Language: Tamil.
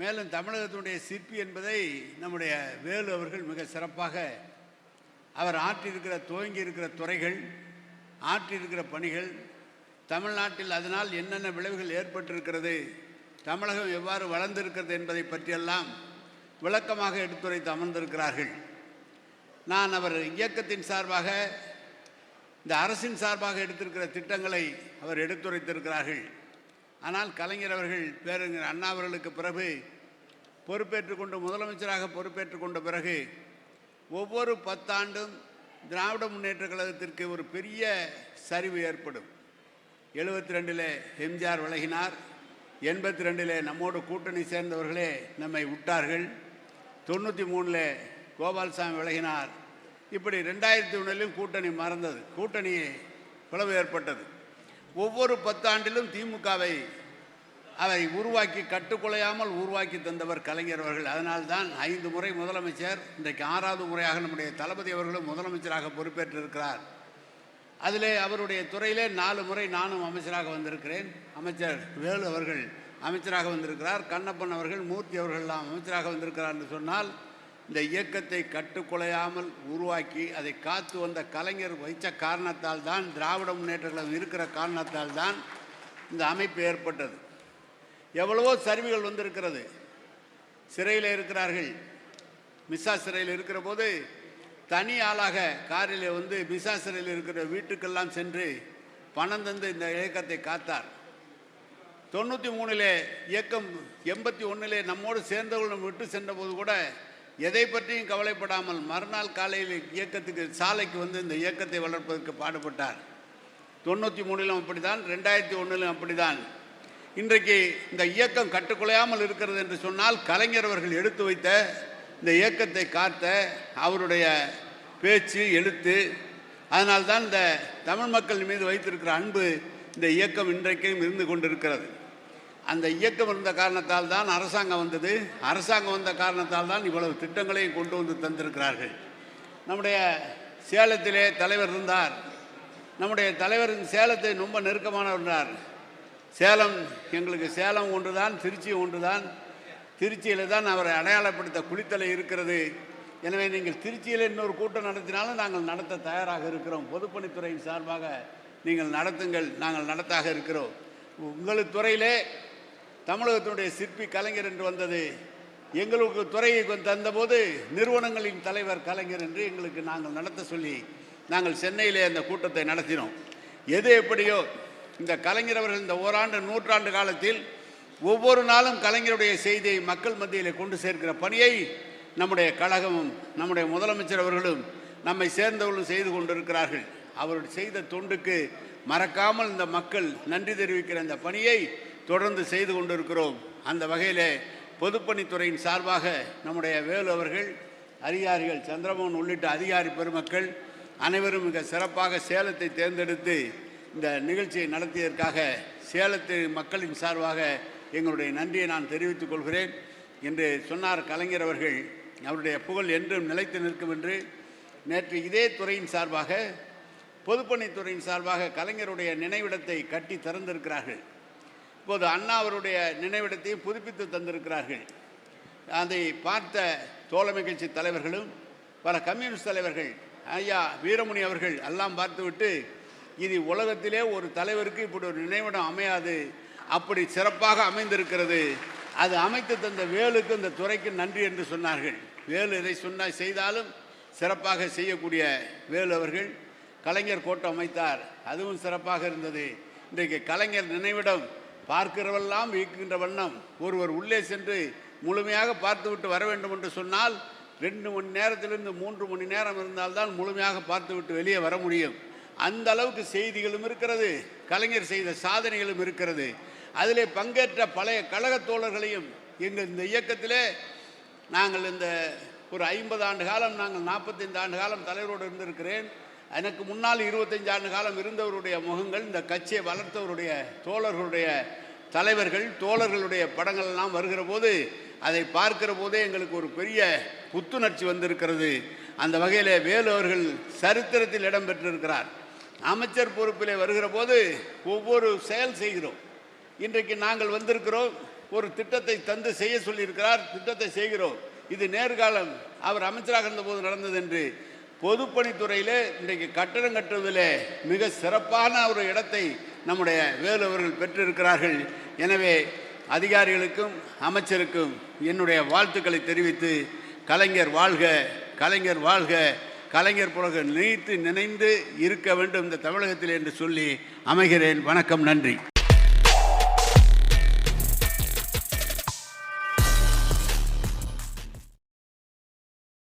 மேலும் தமிழகத்தினுடைய சிற்பி என்பதை நம்முடைய வேலு அவர்கள் மிக சிறப்பாக அவர் ஆற்றியிருக்கிற துவங்கி இருக்கிற துறைகள் ஆற்றியிருக்கிற பணிகள் தமிழ்நாட்டில் அதனால் என்னென்ன விளைவுகள் ஏற்பட்டிருக்கிறது தமிழகம் எவ்வாறு வளர்ந்திருக்கிறது என்பதை பற்றியெல்லாம் விளக்கமாக எடுத்துரைத்து அமர்ந்திருக்கிறார்கள். நான் அவர் இயக்கத்தின் சார்பாக இந்த அரசின் சார்பாக எடுத்திருக்கிற திட்டங்களை அவர் எடுத்துரைத்திருக்கிறார்கள். ஆனால் கலைஞர் அவர்கள் பேரறிஞர் அண்ணா அவர்களுக்கு பிறகு பொறுப்பேற்றுக்கொண்டு முதலமைச்சராக பொறுப்பேற்றுக்கொண்ட பிறகு ஒவ்வொரு பத்தாண்டும் திராவிட முன்னேற்ற கழகத்திற்கு ஒரு பெரிய சரிவு ஏற்படும். எழுபத்தி ரெண்டில் எம்ஜிஆர் விலகினார். எண்பத்தி ரெண்டில் நம்மோடு கூட்டணி சேர்ந்தவர்களே நம்மை விட்டார்கள். தொண்ணூற்றி மூணில் கோபால்சாமி விலகினார். இப்படி ரெண்டாயிரத்தி ஒன்றிலும் கூட்டணி மறந்தது. கூட்டணி பிளவு ஏற்பட்டது. ஒவ்வொரு பத்தாண்டிலும் திமுகவை அதை உருவாக்கி கட்டுக்குலையாமல் உருவாக்கி தந்தவர் கலைஞர் அவர்கள். அதனால்தான் ஐந்து முறை முதலமைச்சர் இன்றைக்கு ஆறாவது முறையாக நம்முடைய தளபதி அவர்களும் முதலமைச்சராக பொறுப்பேற்றிருக்கிறார். அதிலே அவருடைய துறையிலே நாலு முறை நானும் அமைச்சராக வந்திருக்கிறேன். அமைச்சர் வேலு அவர்கள் அமைச்சராக வந்திருக்கிறார். கண்ணப்பன் அவர்கள் மூர்த்தி அவர்கள்லாம் அமைச்சராக வந்திருக்கிறார் என்று சொன்னால் இந்த இயக்கத்தை கட்டுக்குலையாமல் உருவாக்கி அதை காத்து வந்த கலைஞர் வைத்த காரணத்தால் தான் திராவிட முன்னேற்ற கழகம் இருக்கிற காரணத்தால் தான் இந்த அமைப்பு ஏற்பட்டது. எவ்வளவோ சரிவுகள் வந்திருக்கிறது. சிறையில் இருக்கிறார்கள். மிஸ்ஸா சிறையில் இருக்கிற போது தனி ஆளாக காரில் வந்து மிஸ்ஸா சிறையில் இருக்கிற வீட்டுக்கெல்லாம் சென்று பணம் தந்து இந்த இயக்கத்தை காத்தார். தொண்ணூற்றி மூணிலே இயக்கம் எண்பத்தி ஒன்றிலே நம்மோடு சேர்ந்தவர்கள் விட்டு சென்றபோது கூட எதை பற்றியும் கவலைப்படாமல் மறுநாள் காலையில் இயக்கத்துக்கு சாலைக்கு வந்து இந்த இயக்கத்தை வளர்ப்பதற்கு பாடுபட்டார். தொண்ணூற்றி மூணிலும் அப்படிதான் ரெண்டாயிரத்தி ஒன்றிலும் அப்படிதான் இன்றைக்கு இந்த இயக்கம் கட்டுக்குலையாமல் இருக்கிறது என்று சொன்னால் கலைஞர் அவர்கள் எடுத்து வைத்த இந்த இயக்கத்தை காத்த அவருடைய பேச்சு எழுத்து அதனால்தான் இந்த தமிழ் மக்கள் மீது வைத்திருக்கிற அன்பு இந்த இயக்கம் இன்றைக்கும் இருந்து கொண்டிருக்கிறது. அந்த இயக்கம் இருந்த காரணத்தால் தான் அரசாங்கம் வந்தது. அரசாங்கம் வந்த காரணத்தால் தான் இவ்வளவு திட்டங்களையும் கொண்டு வந்து தந்திருக்கிறார்கள். நம்முடைய சேலத்திலே தலைவர் இருந்தார். நம்முடைய தலைவர் சேலத்தை ரொம்ப நெருக்கமானவர் இருந்தார். சேலம் எங்களுக்கு சேலம் ஒன்று தான் திருச்சி ஒன்று தான் திருச்சியில் தான் அவரை அடையாளப்படுத்த குளித்தலை இருக்கிறது. எனவே நீங்கள் திருச்சியில் இன்னொரு கூட்டம் நடத்தினாலும் நாங்கள் நடத்த தயாராக இருக்கிறோம். பொதுப்பணித்துறையின் சார்பாக நீங்கள் நடத்துங்கள் நாங்கள் நடத்தாக இருக்கிறோம். உங்கள் துறையிலே தமிழகத்தினுடைய சிற்பி கலைஞர் என்று வந்தது எங்களுக்கு துறையை தந்தபோது நிறுவனங்களின் தலைவர் கலைஞர் என்று எங்களுக்கு நாங்கள் நடத்த சொல்லி நாங்கள் சென்னையிலே அந்த கூட்டத்தை நடத்தினோம். எது எப்படியோ இந்த கலைஞர் அவர்கள் இந்த ஓராண்டு நூற்றாண்டு காலத்தில் ஒவ்வொரு நாளும் கலைஞருடைய செய்தியை மக்கள் மத்தியில் கொண்டு சேர்க்கிற பணியை நம்முடைய கழகமும் நம்முடைய முதலமைச்சர் அவர்களும் நம்மை சேர்ந்தவர்களும் செய்து கொண்டிருக்கிறார்கள். அவருடைய செய்த தொண்டுக்கு மறக்காமல் இந்த மக்கள் நன்றி தெரிவிக்கிற இந்த பணியை தொடர்ந்து செய்து கொண்டிருக்கிறோம். அந்த வகையிலே பொதுப்பணித்துறையின் சார்பாக நம்முடைய வேலு அவர்கள் அதிகாரிகள் சந்திரமோகன் உள்ளிட்ட அதிகாரி பெருமக்கள் அனைவரும் மிக சிறப்பாக சேலத்தை தேர்ந்தெடுத்து இந்த நிகழ்ச்சியை நடத்தியதற்காக சேலத்து மக்களின் சார்பாக எங்களுடைய நன்றியை நான் தெரிவித்துக் கொள்கிறேன். என்று சொன்னார் கலைஞர் அவர்கள் அவருடைய புகழ் என்றும் நிலைத்து நிற்கும் என்று. நேற்று இதே துறையின் சார்பாக பொதுப்பணித்துறையின் சார்பாக கலைஞருடைய நினைவிடத்தை கட்டி திறந்திருக்கிறார்கள். இப்போது அண்ணா அவருடைய நினைவிடத்தையும் புதுப்பித்து தந்திருக்கிறார்கள். அதை பார்த்த தோழமை கட்சி தலைவர்களும் பல கம்யூனிஸ்ட் தலைவர்கள் ஐயா வீரமணி அவர்கள் எல்லாம் பார்த்துவிட்டு இது உலகத்திலே ஒரு தலைவருக்கு இப்படி ஒரு நினைவிடம் அமையாது. அப்படி சிறப்பாக அமைந்திருக்கிறது. அது அமைத்து தந்த வேலுக்கு இந்த துறைக்கு நன்றி என்று சொன்னார்கள். வேலு இதை சொன்னால் செய்தாலும் சிறப்பாக செய்யக்கூடிய வேலு அவர்கள் கலைஞர் கோட்டம் அமைத்தார். அதுவும் சிறப்பாக இருந்தது. இன்றைக்கு கலைஞர் நினைவிடம் பார்க்கிறவெல்லாம் வியக்கின்ற வண்ணம். ஒருவர் உள்ளே சென்று முழுமையாக பார்த்துவிட்டு வர வேண்டும் என்று சொன்னால் ரெண்டு மணி நேரத்திலிருந்து மூன்று மணி நேரம் இருந்தால்தான் முழுமையாக பார்த்துவிட்டு வெளியே வர முடியும். அந்த அளவுக்கு செய்திகளும் இருக்கிறது கலைஞர் செய்த சாதனைகளும் இருக்கிறது. அதிலே பங்கேற்ற பழைய கழகத் தோழர்களையும் எங்கள் இந்த இயக்கத்திலே நாங்கள் இந்த ஒரு ஐம்பது ஆண்டு காலம் நாங்கள் நாற்பத்தைந்து ஆண்டு காலம் தலைவரோடு இருந்திருக்கிறேன். எனக்கு முன்னால் இருபத்தஞ்சு ஆண்டு காலம் இருந்தவருடைய முகங்கள் இந்த கட்சியை வளர்த்தவருடைய தோழர்களுடைய தலைவர்கள் தோழர்களுடைய படங்கள் எல்லாம் வருகிற போது அதை பார்க்கிற போதே எங்களுக்கு ஒரு பெரிய புத்துணர்ச்சி வந்திருக்கிறது. அந்த வகையில் வேலு அவர்கள் சரித்திரத்தில் இடம்பெற்றிருக்கிறார் அமைச்சர் பொறுப்பிலே வருகிற போது ஒவ்வொரு செயல் செய்கிறோம். இன்றைக்கு நாங்கள் வந்திருக்கிறோம் ஒரு திட்டத்தை தந்து செய்ய சொல்லியிருக்கிறார் திட்டத்தை செய்கிறோம். இது நேர்காலம் அவர் அமைச்சராக இருந்தபோது நடந்தது என்று பொதுப்பணித்துறையில் இன்றைக்கு கட்டடம் கட்டுவதில் மிக சிறப்பான ஒரு இடத்தை நம்முடைய வேலு அவர்கள் பெற்றிருக்கிறார்கள். எனவே அதிகாரிகளுக்கும் அமைச்சருக்கும் என்னுடைய வாழ்த்துக்களை தெரிவித்து கலைஞர் வாழ்க கலைஞர் வாழ்க கலைஞர் புலக நீத்து நினைந்து இருக்க வேண்டும் இந்த தமிழகத்தில் என்று சொல்லி அமைகிறேன். வணக்கம் நன்றி.